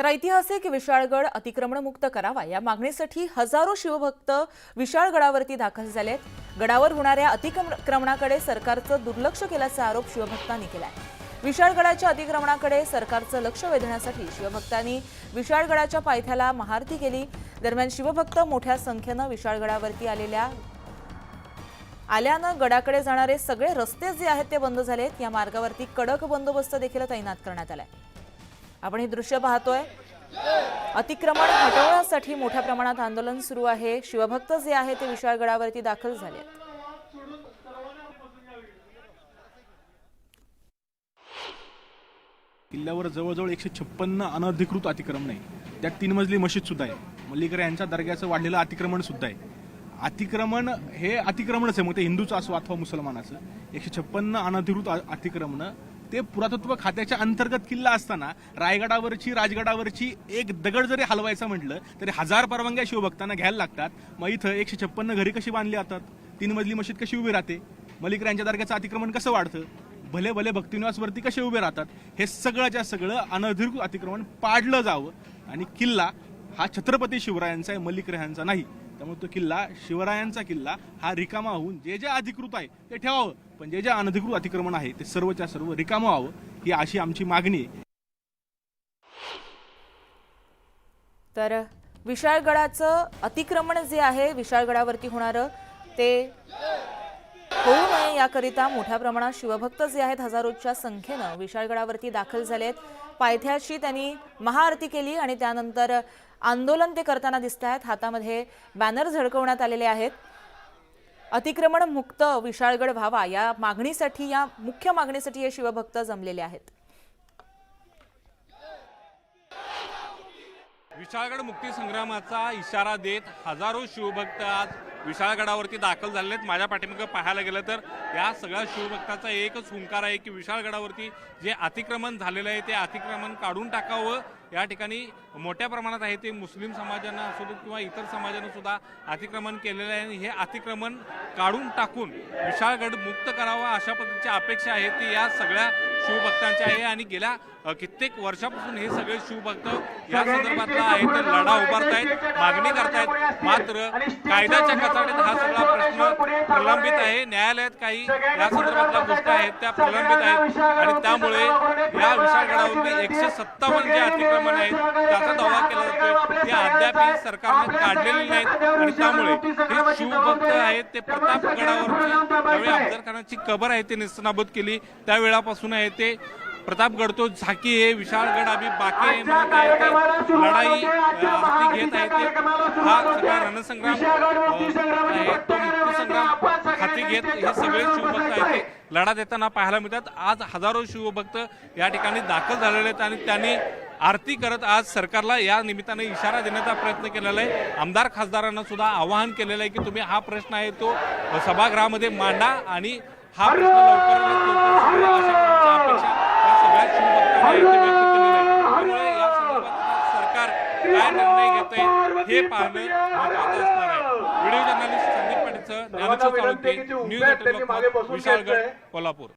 तर ऐतिहासिक विशाळगड अतिक्रमणमुक्त करावा या मागणीसाठी हजारो शिवभक्त विशाळगडावरती दाखल झालेत गडावर होणाऱ्या अतिक्रमणाकडे सरकारचं दुर्लक्ष केल्याचा आरोप शिवभक्तांनी केला आहे विशाळगडाच्या अतिक्रमणाकडे सरकारचं लक्ष वेधण्यासाठी शिवभक्तांनी विशाळगडाच्या पायथ्याला महाआरती केली. दरम्यान शिवभक्त मोठ्या संख्येनं विशाळगडावरती आलेल्या आल्यानं गडाकडे जाणारे सगळे रस्ते जे आहेत ते बंद झालेत. या मार्गावरती कडक बंदोबस्त देखील तैनात करण्यात आलाय. आपण हे दृश्य पाहतोय. अतिक्रमण हटवण्यासाठी मोठ्या प्रमाणात आंदोलन सुरू आहे. शिवभक्त जे आहे ते विशाळगडावरती दाखल झाले. आहेत. किल्ल्यावर जवळजवळ एकशे छप्पन्न अनधिकृत अतिक्रमण आहे. त्यात तीन मजली मशीद सुद्धा आहे. मल्लिकर यांच्या दर्ग्याचं वाढलेलं अतिक्रमण सुद्धा आहे. अतिक्रमण हे अतिक्रमणच आहे. मग ते हिंदूचं असो अथवा मुसलमानाचं. एकशे छप्पन्न अनधिकृत अतिक्रमण ते पुरातत्व खात्याच्या अंतर्गत किल्ला असताना रायगडावरची राजगडावरची एक दगड जरी हलवायचं म्हटलं तरी हजार परवानग्या शिवभक्तांना घ्यायला लागतात. मग इथं एकशे छप्पन्न घरी कशी बांधली जातात? तीन मजली मशीद कशी उभी राहते? मलिक यांच्या दर्ग्याचं अतिक्रमण कसं वाढतं? भले भले भक्तिनिवासवरती कसे उभे राहतात? हे सगळंच्या सगळं अनधिकृत अतिक्रमण पाडलं जावं. आणि किल्ला हा छत्रपती शिवरायांचा आहे मलिक यांचा नाही. त्यामुळे तो किल्ला शिवरायांचा किल्ला हा रिकामा होऊन जे जे अधिकृत आहे ते ठेवावं. पण जे जे अनधिकृत अतिक्रमण आहे ते सर्वच्या सर्व रिकामं व्हावं ही अशी आमची मागणी आहे. तर विशाळगडाचं अतिक्रमण जे आहे विशाळगडावरती होणारं ते होऊ नये याकरिता मोठ्या प्रमाणात शिवभक्त जे आहेत हजारोच्या संख्येनं विशाळगडावरती दाखल झालेत. पायथ्याशी त्यांनी महाआरती केली आणि त्यानंतर आंदोलन ते करताना दिसत आहेत हातामध्ये बॅनर झळकवण्यात आलेले आहेत. अतिक्रमण मुक्त विशाळगड व्हावा या मागणीसाठी या मुख्य मागणीसाठी हे शिवभक्त जमलेले आहेत. विशाळगड मुक्ती संग्रामाचा इशारा देत हजारो शिवभक्त आज विशाळगडावरती दाखल झालेले आहेत. माझ्या पाठीमागं पाहायला गेलं तर या सगळ्या शिवभक्ताचा एकच हुंकार आहे की विशाळगडावरती जे अतिक्रमण झालेलं आहे ते अतिक्रमण काढून टाकावं. या ठिकाणी मोठ्या प्रमाणात आहे ते मुस्लिम समाजानं असू किंवा इतर समाजानं सुद्धा अतिक्रमण केलेलं आहे आणि हे अतिक्रमण काढून टाकून विशाळगड मुक्त करावा अशा पद्धतीची अपेक्षा आहे. ती या सगळ्या शिवभक्तांची आहे आणि गेल्या कित्येक वर्षापासून हे सगळे शिवभक्त या संदर्भातला आहे ते लढा उभारतायत मागणी करतायत. मात्र कायद्याच्या कचाटीत हा सगळा प्रश्न प्रलंबित आहे. न्यायालयात काही या संदर्भातल्या गोष्टी आहेत त्या प्रलंबित आहेत. आणि त्यामुळे या विशाळगडावरती एकशे सत्तावन्न जे अतिक्रमण आहेत त्याचा दावा केला जातोय. ते अद्यापही सरकारने काढलेले नाहीत. आणि त्यामुळे हे शिवभक्त आहेत. ते प्रतापगडावरची ज्यावेळी अफजल खानाची कबर आहे ते निस्तनाबूत केली. त्यावेळापासून आहे ते प्रतापगड तो झाकी आहे विशाळगड आम्ही बाकी आहे म्हणत आहे ते लढाई घेत आहे ते हा सगळा रणसंग्राम अ, आहे तो मुक्तीसंग्राम हाती घेत हे सगळे शिवभक्त आहेत. लढा देताना पाहायला मिळतात. आज हजारो शिवभक्त या ठिकाणी दाखल झालेले आहेत आणि त्यांनी आरती करत आज सरकारला या निमित्ताने इशारा देण्याचा प्रयत्न केलेला आहे. आमदार खासदारांना सुद्धा आवाहन केलेलं आहे की तुम्ही हा प्रश्न आहे तो सभागृहामध्ये मांडा आणि हा प्रश्न लवकरात लवकर अपेक्षा या सगळ्या शिवभक्तांनी इथे व्यक्त केलेल्या आहेत त्यामुळे या संदर्भात सरकार काय निर्णय घेत आहे हे पाहणं महत्वाचं असणार आहे. व्हिडिओ जर्नलिस्ट संदीप पाटीलचं ज्ञानेश्वर न्यूज एटीन लोकमत विशाळगड कोल्हापूर.